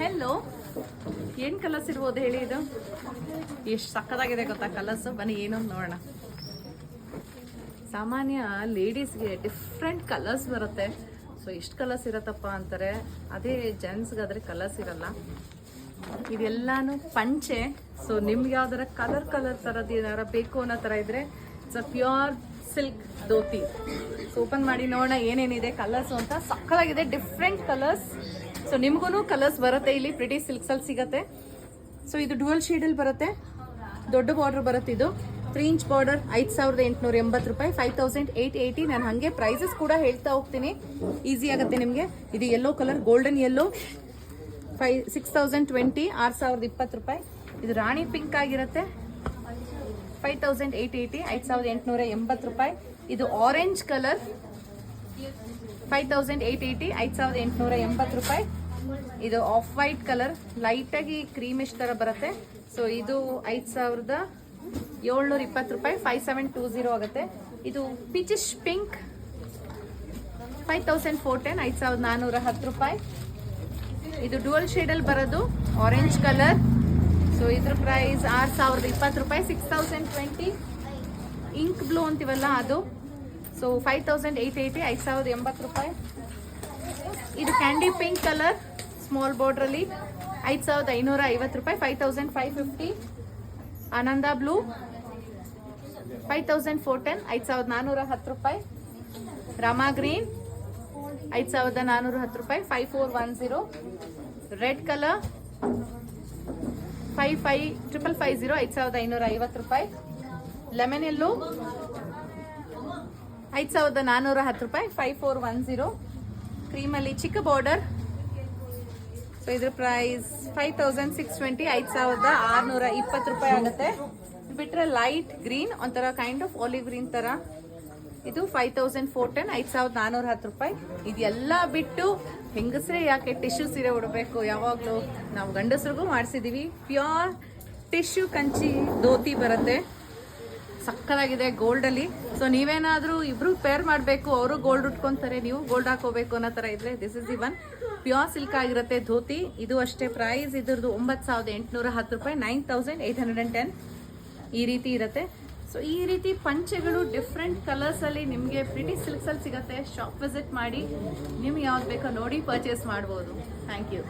Hello ಏನು colours ಇರ್ಬೋದು ಹೇಳಿ ಇದು? ಎಷ್ಟು ಸಕ್ಕತ್ತಾಗಿದೆ ಗೊತ್ತಾ ಕಲರ್ಸ್ ಬನ್ನಿ, ಏನೋ ನೋಡೋಣ. ಸಾಮಾನ್ಯ ಲೇಡೀಸ್ಗೆ ಡಿಫ್ರೆಂಟ್ ಕಲರ್ಸ್ ಬರುತ್ತೆ. ಸೊ ಎಷ್ಟು ಕಲರ್ಸ್ ಇರತ್ತಪ್ಪ ಅಂತಾರೆ, ಅದೇ ಜೆಂಟ್ಸ್ಗಾದ್ರೆ ಕಲರ್ಸ್ ಇರಲ್ಲ. ಇದೆಲ್ಲಾನು ಪಂಚೆ. ಸೊ ನಿಮ್ಗೆ ಯಾವ್ದಾರ ಕಲರ್ ಕಲರ್ ಥರದ್ದು ಏನಾರ ಬೇಕು ಅನ್ನೋ ಥರ ಇದ್ರೆ it's a pure silk dhoti so open ಮಾಡಿ ನೋಡೋಣ ಏನೇನಿದೆ ಕಲರ್ಸ್ ಅಂತ. ಸಕ್ಕತ್ತಾಗಿದೆ ಡಿಫ್ರೆಂಟ್ ಕಲರ್ಸ್ ಸೊ ನಿಮ್ಗೂ ಕಲರ್ಸ್ ಬರುತ್ತೆ ಇಲ್ಲಿ. ಪ್ರಿಟಿ ಸಿಲ್ಕ್ಸಲ್ಲಿ ಸಿಗತ್ತೆ. ಸೊ ಇದು ಡುವಲ್ ಅಲ್ಲಿ ಬರುತ್ತೆ. ದೊಡ್ಡ ಬಾರ್ಡರ್ ಬರುತ್ತೆ ಇದು. ತ್ರೀ ಇಂಚ್ ಬಾರ್ಡರ್ ಐದು ಸಾವಿರದ ಎಂಟುನೂರ ಎಂಬತ್ತು ರೂಪಾಯಿ. ಫೈವ್ ತೌಸಂಡ್ ಏಯ್ಟ್ ಏಯ್ಟಿ ನಾನು ಹಾಗೆ ಪ್ರೈಸಸ್ ಕೂಡ ಹೇಳ್ತಾ ಹೋಗ್ತೀನಿ. ಈಸಿ ಆಗುತ್ತೆ ನಿಮಗೆ. ಇದು yellow colour golden yellow five six thousand twenty ಆರು ಸಾವಿರದ ಇಪ್ಪತ್ತು ರೂಪಾಯಿ. ಇದು ರಾಣಿ ಪಿಂಕ್ ಆಗಿರುತ್ತೆ. ಫೈವ್ ತೌಸಂಡ್ ಏಯ್ಟ್ ಏಯ್ಟಿ ಐದು ಸಾವಿರದ ಎಂಟುನೂರ ಎಂಬತ್ತು ರೂಪಾಯಿ. ಇದು orange colour five thousand eight eighty ಐದು ಸಾವಿರದ ಎಂಟುನೂರ ಎಂಬತ್ತು ರೂಪಾಯಿ. ಇದು ಆಫ್ ವೈಟ್ ಕಲರ್ ಲೈಟಾಗಿ ಕ್ರೀಮಿಶ್ ಥರ ಬರುತ್ತೆ. ಸೊ ಇದು ಐದು ಸಾವಿರದ ಏಳ್ನೂರ ಇಪ್ಪತ್ತು ರೂಪಾಯಿ ಫೈವ್ ಸೆವೆನ್ ಟೂ ಝೀರೋ ಆಗುತ್ತೆ. ಇದು peachish pink five thousand four ten ಐದು ಸಾವಿರದ ನಾನ್ನೂರ ಹತ್ತು ರೂಪಾಯಿ. ಇದು ಡುವಲ್ ಶೇಡಲ್ಲಿ ಬರೋದು ಆರೆಂಜ್ ಕಲರ್ ಸೊ ಇದ್ರ ಪ್ರೈಸ್ ಆರು ಸಾವಿರದ ಇಪ್ಪತ್ತು ರೂಪಾಯಿ six thousand twenty ink blue ಅಂತೀವಲ್ಲ ಅದು. So five thousand eight eighty ಐದು ಸಾವಿರದ ಎಂಬತ್ತು ರೂಪಾಯಿ. ಇದು ಕ್ಯಾಂಡಿ ಪಿಂಕ್ ಕಲರ್ ಸ್ಮಾಲ್ ಬಾರ್ಡ್ರಲ್ಲಿ ಐದು ಸಾವಿರದ ಐನೂರ ಐವತ್ತು ರೂಪಾಯಿ five thousand five fifty Ananda blue five thousand four ten ಐದು ಸಾವಿರದ ನಾನ್ನೂರ ಹತ್ತು ರೂಪಾಯಿ. ರಾಮಾ ಗ್ರೀನ್ ಐದು ಸಾವಿರದ ನಾನ್ನೂರ ಹತ್ತು ರೂಪಾಯಿ five four one zero red colour five five triple five zero ಐದು ಸಾವಿರದ ಐನೂರ ಐವತ್ತು ರೂಪಾಯಿ. ಲೆಮನ್ ಎಲ್ಲು ಐದು ಸಾವಿರದ ನಾನ್ನೂರ ಹತ್ತು ರೂಪಾಯಿ ಫೈವ್ ಫೋರ್ ಒನ್ ಜೀರೋ ಕ್ರೀಮಲ್ಲಿ ಚಿಕ್ಕ ಬಾರ್ಡರ್ ಸೊ ಇದ್ರ price five thousand six twenty ಐದು ಸಾವಿರದ ಆರುನೂರ ಇಪ್ಪತ್ತು ರೂಪಾಯಿ ಆಗುತ್ತೆ. ಬಿಟ್ಟರೆ ಲೈಟ್ ಗ್ರೀನ್ ಒಂಥರ ಕೈಂಡ್ ಆಫ್ ಆಲಿವ್ ಗ್ರೀನ್ ಥರ ಇದು ಫೈವ್ ತೌಸಂಡ್ ಫೋರ್ ಟೆನ್ ಐದು ಸಾವಿರದ ನಾನ್ನೂರ ಹತ್ತು ರೂಪಾಯಿ. ಇದೆಲ್ಲ ಬಿಟ್ಟು ಹೆಂಗಸರೇ ಯಾಕೆ ಟಿಶ್ಯೂ ಸೀರೆ ಉಡಬೇಕು? ಯಾವಾಗಲೂ ನಾವು ಗಂಡಸ್ರಿಗೂ ಮಾಡಿಸಿದ್ದೀವಿ ಪ್ಯೂರ್ ಟಿಶ್ಯೂ ಕಂಚಿ ಧೋತಿ ಬರುತ್ತೆ. ಸಕ್ಕತ್ತಾಗಿದೆ ಗೋಲ್ಡಲ್ಲಿ ಸೊ ನೀವೇನಾದರೂ ಇಬ್ರು ಪೇರ್ ಮಾಡಬೇಕು, ಅವರು ಗೋಲ್ಡ್ ಉಟ್ಕೊತಾರೆ, ನೀವು ಗೋಲ್ಡ್ ಹಾಕೋಬೇಕು ಅನ್ನೋ ಥರ ಇದ್ರೆ this is the one pure silk ಆಗಿರುತ್ತೆ ಧೋತಿ. ಇದು ಅಷ್ಟೇ ಪ್ರೈಸ್ ಇದ್ರದ್ದು ಒಂಬತ್ತು ಸಾವಿರದ ಎಂಟುನೂರ ಹತ್ತು ರೂಪಾಯಿ nine thousand eight hundred and ten ಈ ರೀತಿ ಇರುತ್ತೆ. ಸೊ ಈ ರೀತಿ ಪಂಚೆಗಳು ಡಿಫ್ರೆಂಟ್ ಕಲರ್ಸಲ್ಲಿ ನಿಮಗೆ ಪ್ರಿಟಿ ಸಿಲ್ಕ್ಸಲ್ಲಿ ಸಿಗುತ್ತೆ. ಶಾಪ್ ವಿಸಿಟ್ ಮಾಡಿ ನಿಮ್ಗೆ ಯಾವ್ದು ಬೇಕೋ ನೋಡಿ ಪರ್ಚೇಸ್ ಮಾಡ್ಬೋದು. Thank you